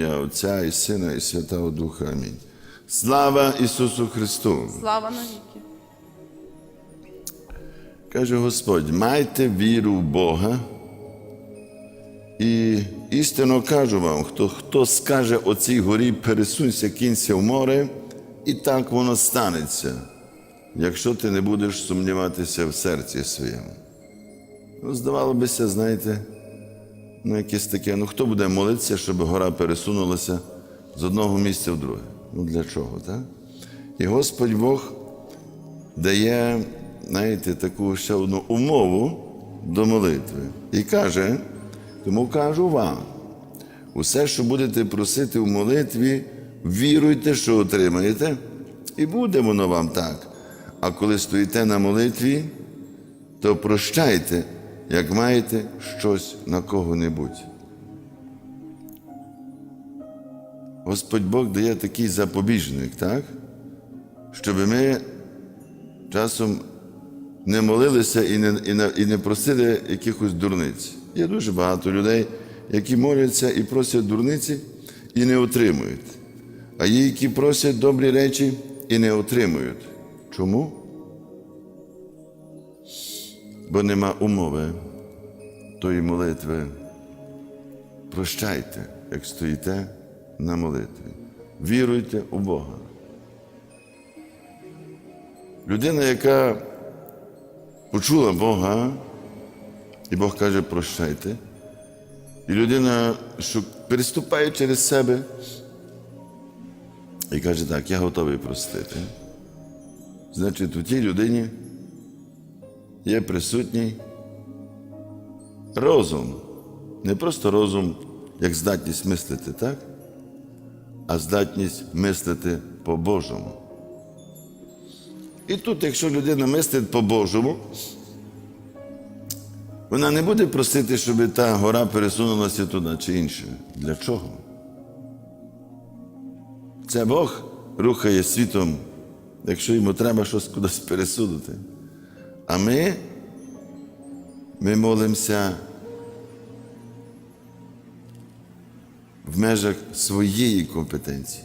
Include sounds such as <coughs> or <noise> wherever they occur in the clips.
ім'я Отця і Сина, і Святого Духа. Амінь. Слава Ісусу Христу! Слава навіки. Каже Господь, майте віру в Бога. І істинно кажу вам, хто, хто скаже оцій горі, пересунься, кінься в море, і так воно станеться, якщо ти не будеш сумніватися в серці своєму. Ну, здавало бися, знаєте, ну якесь таке, ну хто буде молитися, щоб гора пересунулася з одного місця в друге? Ну для чого, так? І Господь Бог дає, знаєте, таку ще одну умову до молитви. І каже, тому кажу вам, усе, що будете просити в молитві, віруйте, що отримаєте, і буде воно вам так. А коли стоїте на молитві, то прощайте, як маєте щось на кого-небудь. Господь Бог дає такий запобіжник, так? Щоб ми часом не молилися і не, і, не, і не просили якихось дурниць. Є дуже багато людей, які моляться і просять дурниці і не отримують. А є, які просять добрі речі і не отримують. Чому? Бо нема умови тої молитви. Прощайте, як стоїте на молитві. Віруйте у Бога. Людина, яка почула Бога, і Бог каже, прощайте. І людина, що переступає через себе і каже, так, я готовий простити. Значить, у тій людині є присутній розум. Не просто розум, як здатність мислити, так? А здатність мислити по-божому. І тут, якщо людина мислить по-божому, вона не буде просити, щоб та гора пересунулася туди чи інше. Для чого? Це Бог рухає світом, якщо йому треба щось кудись пересунути. А ми, ми молимося в межах своєї компетенції.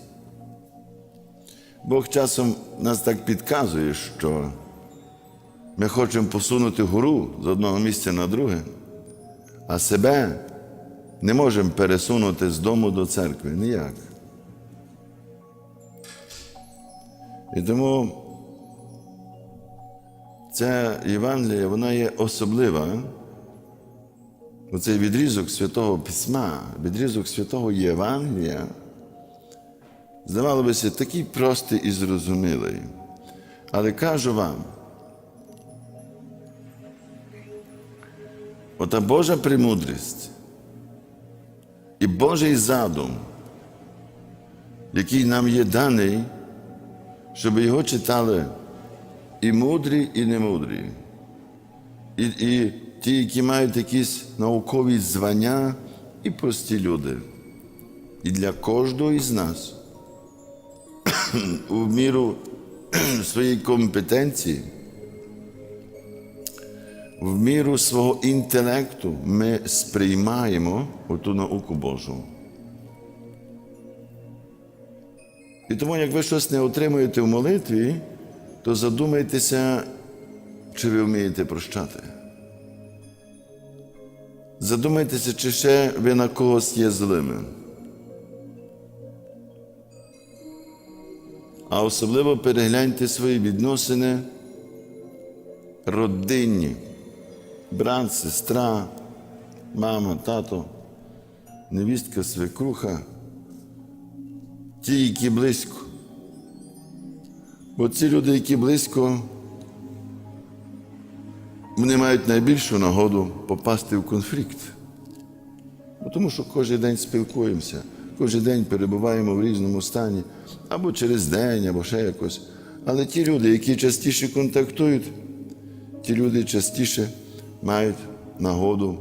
Бог часом нас так підказує, що ми хочемо посунути гору з одного місця на друге, а себе не можемо пересунути з дому до церкви ніяк. І тому ця Євангелія, вона є особлива. Оцей відрізок Святого Письма, відрізок Святого Євангелія, здавало би такий простий і зрозумілий. Але кажу вам, ота Божа премудрість і Божий задум, який нам є даний, щоб його читали і мудрі, і немудрі, і, і ті, які мають якісь наукові звання, і прості люди. І для кожного із нас <coughs> у міру <coughs> своєї компетенції, в міру свого інтелекту ми сприймаємо оту науку Божу. І тому, як ви щось не отримуєте в молитві, то задумайтеся, чи ви вмієте прощати. Задумайтеся, чи ще ви на когось є злими. А особливо перегляньте свої відносини родинні, брат, сестра, мама, тато, невістка, свекруха, ті, які близько. Бо ці люди, які близько, вони мають найбільшу нагоду попасти в конфлікт. Бо Тому що кожен день спілкуємося, кожен день перебуваємо в різному стані, або через день, або ще якось. Але ті люди, які частіше контактують, ті люди частіше мають нагоду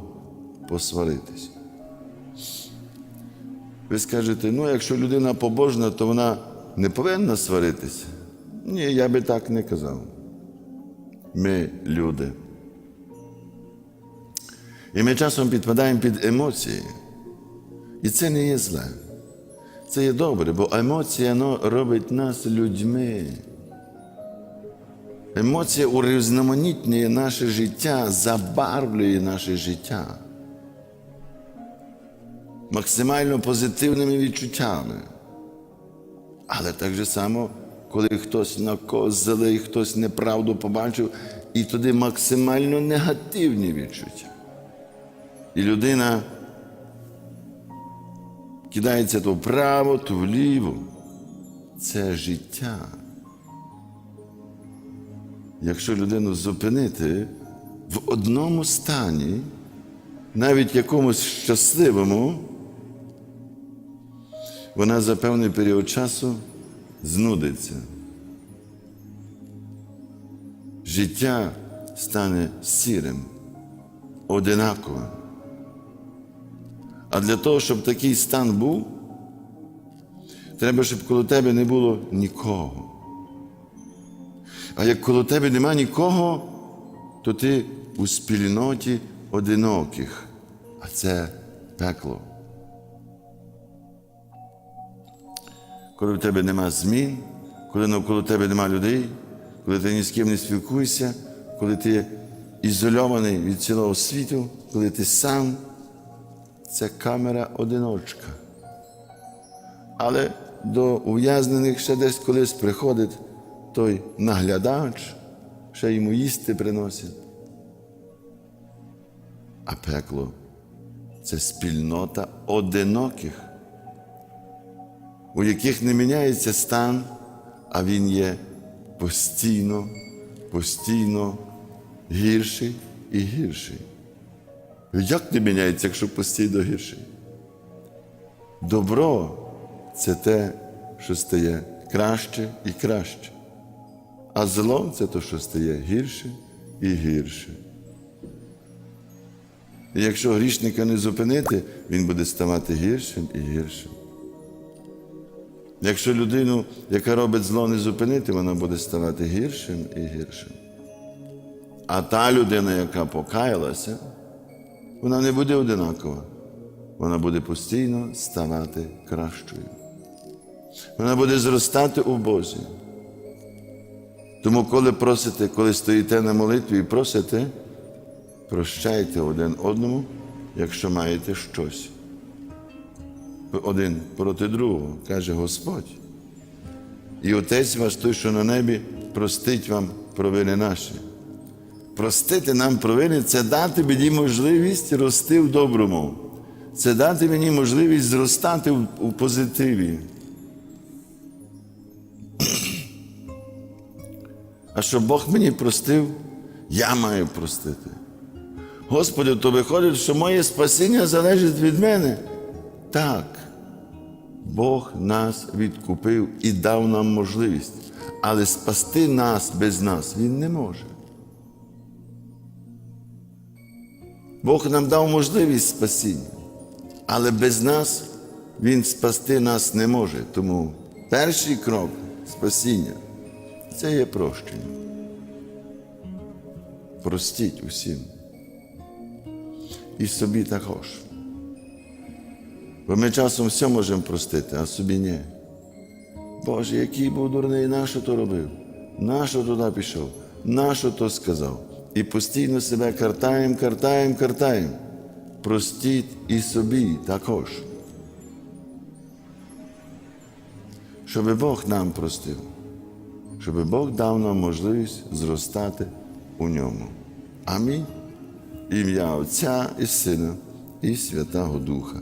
посваритись. Ви скажете, ну якщо людина побожна, то вона не повинна сваритися. Ні, я би так не казав. Ми люди. І ми часом підпадаємо під емоції. І це не є зле. Це є добре, бо емоція воно робить нас людьми. Емоція урізноманітнює наше життя, забарвлює наше життя максимально позитивними відчуттями. Але так же само, коли хтось на когось злий, хтось неправду побачив, і туди максимально негативні відчуття. І людина кидається то вправо, то вліво. Це життя. Якщо людину зупинити в одному стані, навіть якомусь щасливому, вона за певний період часу знудиться. Життя стане сірим, одинаковим. А для того, щоб такий стан був, треба, щоб коло тебе не було нікого. А як коло тебе нема нікого, то ти у спільноті одиноких, а це пекло. Коли в тебе нема змін, коли навколо тебе нема людей, коли ти ні з ким не спілкуєшся, коли ти ізольований від цілого світу, коли ти сам, це камера одиночка. Але до ув'язнених ще десь колись приходить той наглядач, ще йому їсти приносить. А пекло це спільнота одиноких, у яких не міняється стан, а він є постійно, постійно гірший і гірший. Як не міняється, якщо постійно гірший? Добро це те, що стає краще і краще. А зло це те, що стає гірше і гірше. І якщо грішника не зупинити, він буде ставати гіршим і гіршим. Якщо людину, яка робить зло, не зупинити, вона буде ставати гіршим і гіршим. А та людина, яка покаялася, вона не буде одинакова. Вона буде постійно ставати кращою. Вона буде зростати у Бозі. Тому, коли просите, коли стоїте на молитві і просите, прощайте один одному, якщо маєте щось. Один проти другого, каже Господь. І Отець ваш той, що на небі, простить вам провини наші. Простити нам провини це дати мені можливість рости в доброму. Це дати мені можливість зростати в, позитиві. А щоб Бог мені простив, я маю простити. Господи, то виходить, що моє спасіння залежить від мене. Так, Бог нас відкупив і дав нам можливість, але спасти нас без нас Він не може. Бог нам дав можливість спасіння, але без нас Він спасти нас не може. Тому перший крок спасіння це є прощення. Простіть усім. І собі також. Бо ми часом все можемо простити, а собі ні. Боже, який був дурний, нащо то робив? Нащо туди пішов? Нащо то сказав? І постійно себе картаємо, картаємо, картаємо. Простіть і собі також. Щоб Бог нам простив, щоб Бог дав нам можливість зростати у ньому. Амінь. Ім'я Отця і Сина, і Святого Духа.